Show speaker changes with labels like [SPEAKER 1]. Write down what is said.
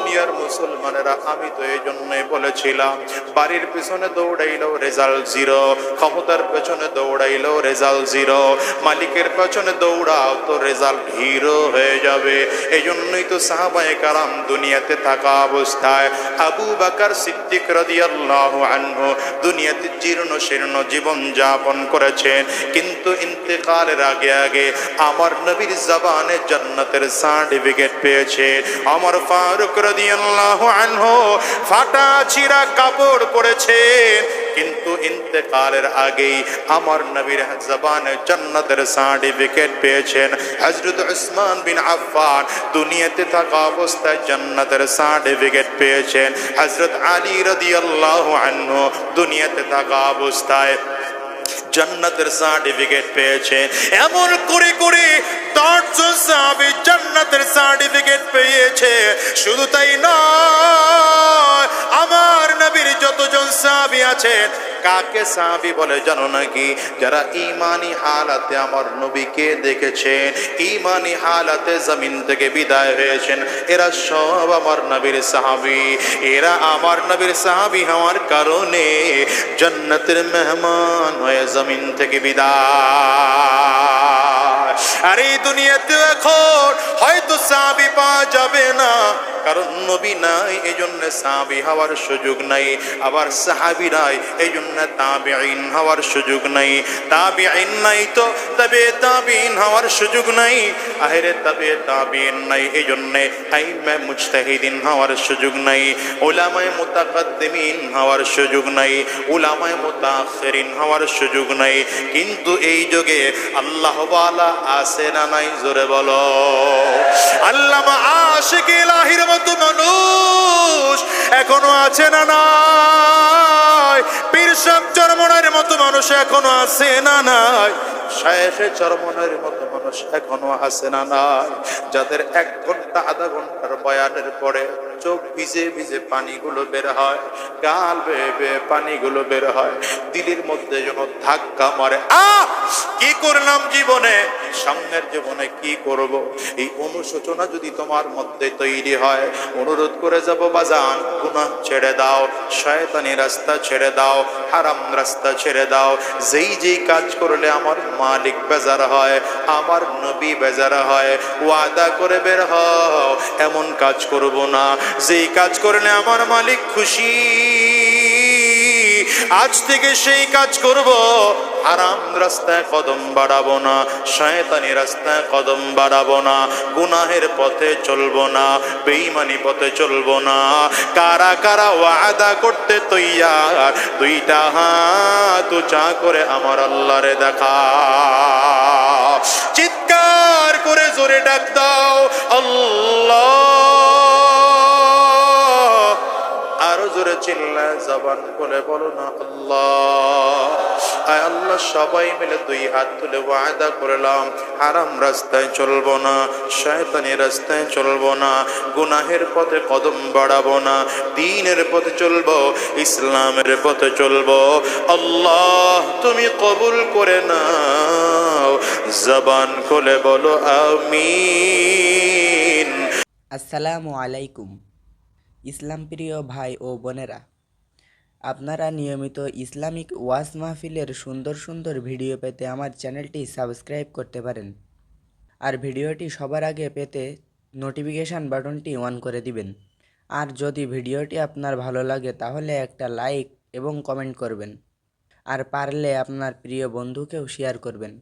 [SPEAKER 1] দুনিয়ার মুসলমানেরা, আমি তো এই জন্যই বলেছিলাম, বাড়ির পেছনে দৌড়াইলেও রেজাল্ট জিরো, ক্ষমতার পেছনে দৌড়াইলেও রেজাল্ট জিরো, মালিকের পেছনে দৌড়াও তো রেজাল্ট হিরো হয়ে যাবে। এই জন্যই তো সাহাবায়ে কারাম দুনিয়াতে থাকা অবস্থায় আবু বাকার সিদ্দিক রাদিয়াল্লাহু আনহু দুনিয়াতে জীর্ণ শীর্ণ জীবন যাপন করেছেন, কিন্তু ইন্তেকালের আগে আগে আমার নবীর জবানে জান্নাতের সার্টিফিকেট পেয়েছে। আমার ফারুক রাদিয়াল্লাহু আনহু ফাটা ছিঁড়া কাপড় পরেছেন কিন্তু ইন্তেকালের আগেই আমার নবীর জবানে জান্নাতের সার্টিফিকেট পেয়েছেন। হযরত উসমান বিন আফফান দুনিয়াতে থাকা অবস্থায় জান্নাতের সার্টিফিকেট পেয়েছেন। হযরত আলী রাদিয়াল্লাহু আনহু দুনিয়াতে থাকা অবস্থায় জান্নাতের সার্টিফিকেট পেয়েছে। এমন করে করে দশজন সাহাবি জান্নাতের সার্টিফিকেট পেয়েছে। শুধু তাই নয় আছেন কাকে সাহাবি বলে জানো নাকি? যারা ইমানি হালাতে আমার নবীকে দেখেছেন, ইমানি হালাতে জমিন থেকে বিদায় হয়েছেন, এরা সব আমার নবীর সাহাবি। এরা আমার নবীর সাহাবি হওয়ার কারণে জান্নাতের মেহমান হয়ে জমিন থেকে বিদায়। আর এই দুনিয়াতে এখন হয়তো সাবি পাওয়া যাবে না। কারণ নবী নাই এই জন্য সাবি হওয়ার সুযোগ নাই। আবার সাহাবি নাই এই জন্য আইন হওয়ার সুযোগ নাই। তাবিঈন নাই তো, তবে তাবিঈন হওয়ার সুযোগ নাই। আহেরে তবে তাবিঈন নাই এই জন্য আইমে মুজতাহিদিন হওয়ার সুযোগ নাই। উলামায়ে মুতাকাদ্দিমিন হওয়ার সুযোগ নাই। উলামায়ে মুতাআখিরিন হওয়ার সুযোগ নাই। কিন্তু এই যুগে আল্লাহ ওয়ালা আছে না নাই, জোরে বলো। আল্লামা আশিক ইলাহির মতো মানুষ এখনও আছে না নাই। পীর সাহেব চরমনের মতো মানুষ এখনও আছে না নাই। শায়েখে চরমনের মতো মানুষ এখনও আছে না নাই। যাদের এক ঘণ্টা, আধা ঘণ্টার বয়ানের পরে চোখ ভিজে ভিজে পানিগুলো বের হয়, গাল বেয়ে বেয়ে পানিগুলো বের হয়, দিলের মধ্যে যেন ধাক্কা মারে। আ, কি করলাম জীবনে? সামনের জীবনে কি করব? এই অনুশোচনা যদি তোমার মধ্যে তৈরি হয়, অনুরোধ করে যাব বাজান, গুনাহ ছেড়ে দাও, শয়তানি রাস্তা ছেড়ে দাও, হারাম রাস্তা ছেড়ে দাও, যেই যেই কাজ করলে আমার মালিক বেজার হয়, আমার নবী বেজার হয়। ওয়াদা করে বের হও, এমন কাজ করব না। যেই কাজ করলে আমার মালিক খুশি। আজ থেকে সেই কাজ করব। আরাম রাস্তায় কদম বাড়াবো না, শয়তানি রাস্তায় কদম বাড়াবো না, গুনাহের পথে চলবো না, বেঈমানি পথে চলবো না। কারা কারা ওয়াদা করতে তৈয়ার, দুইটা হাত চা করে আমার আল্লাহরে দেখা। চিৎকার করে জোরে ডাক দাও, আল্লাহ। চিল্লায় জবান বলো না আল্লাহ। আয় আল্লাহ, সবাই মিলে দুই হাত তুলে ওয়াদা করলাম, হারাম রাস্তায় চলবো না, শয়তানি রাস্তায় না, গুনাহের পথে কদম বাড়াবো না, দিনের পথে চলবো, ইসলামের পথে চলবো। আল্লাহ, তুমি কবুল করে নাও, জবান খুলে বলো আমিন।
[SPEAKER 2] আসসালামু আলাইকুম। ইসলাম প্রিয় ভাই ও বোনেরা, আপনারা নিয়মিত ইসলামিক ওয়াজ মাহফিলের সুন্দর সুন্দর ভিডিও পেতে আমার চ্যানেলটি সাবস্ক্রাইব করতে পারেন। আর ভিডিওটি সবার আগে পেতে নোটিফিকেশান বাটনটি অন করে দিবেন। আর যদি ভিডিওটি আপনার ভালো লাগে তাহলে একটা লাইক এবং কমেন্ট করবেন। আর পারলে আপনার প্রিয় বন্ধুকেও শেয়ার করবেন।